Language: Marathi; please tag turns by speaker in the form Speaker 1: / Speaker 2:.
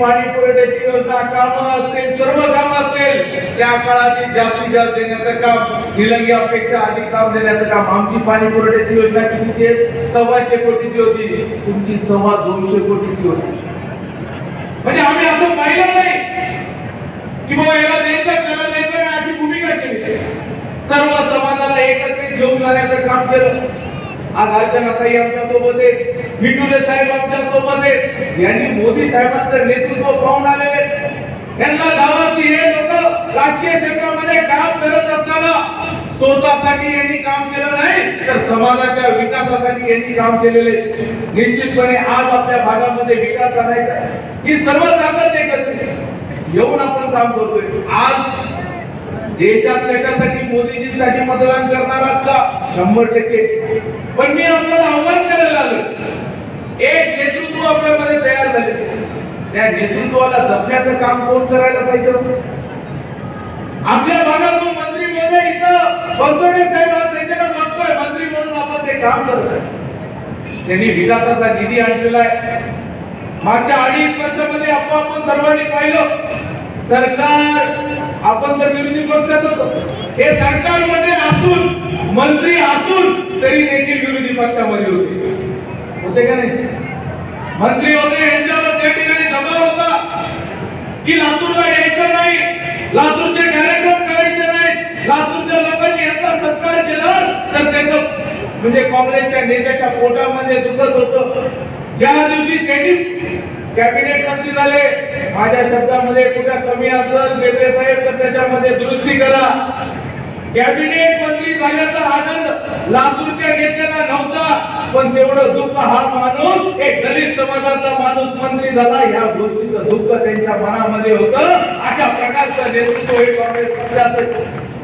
Speaker 1: पाणी पुरवठ्याची योजना कामं असतील सर्व काम असतील त्या जास्तीत जास्त देण्याचं काम निलंग्यापेक्षा अधिक काम देण्याचं काम आमची पाणी पुरवठ्याची योजना कितीची आहे? सव्वाशे कोटीची होती. तुमची सव्वा दोनशे कोटीची होती. म्हणजे आम्ही असं पाहिलं नाही की बाबा याला द्यायचं त्याला द्यायचं अशी भूमिका केली. सर्व समाजाला एकत्रित घेऊन जाण्याचं काम केलं. आज अर्चनाताई आमच्यासोबत आहेत. विठुले साहेब आमच्यासोबत आहेत. यांनी मोदी साहेबांचं नेतृत्व पाहून आलेले त्यांना गावाची हे लोक राजकीय क्षेत्रामध्ये काम करत असताना स्वतःसाठी यांनी काम केलं नाही तर समाजाच्या विकासासाठी यांनी काम केलेले निश्चितपणे आज आपल्या भागामध्ये विकास आणायचा ही सर्व ताकद एकत्रित येऊन आपण काम करतोय. आज देशात कशासाठी मोदीजींसाठी मतदान करणार आहात का? शंभर टक्के. पण मी आपल्याला आव्हान करायला आलो एक नेतृत्व आपल्यामध्ये तयार झाले. त्या नेतृत्वाला जपण्याचं काम कोण करायला पाहिजे आपल्या भागातून मंत्री महोदय इथं बनसोडे साहेबांना त्यांच्याकडे बघतोय. मंत्री म्हणून आपण ते काम करतोय त्यांनी विकासाचा निधी आणलेला आहे. मागच्या अडीच वर्षामध्ये आपण सर्वांनी पाहिलं. सरकार विरोधी होतो. हे सरकारमध्ये असून मंत्री असून तरी देखील विरोधी पक्षामध्ये होते. होते का नाही? मंत्री होते यांच्यावर त्या ठिकाणी दबाव होता की लातूरला यायचं नाही लातूरचे कार्यक्रम करायचे नाही लातूरच्या लोकांनी यांचा सत्कार केला तर त्याचं म्हणजे काँग्रेसच्या नेत्याच्या पोटामध्ये दुखत होतं. ज्या दिवशी त्यांनी कॅबिनेट मंत्री झाले. माझ्या शब्दामध्ये कुठं कमी असलं बेदरे साहेब तर त्याच्यामध्ये दुरुस्ती करा. कॅबिनेट मंत्री झाल्याचा आनंद लातूरच्या नेत्याला नव्हता पण तेवढं दुःख हा माणूस एक दलित समाजाचा माणूस मंत्री झाला. ह्या गोष्टीचं दुःख त्यांच्या मनामध्ये होतं. अशा प्रकारचं नेतृत्व हे काँग्रेस पक्षाचं.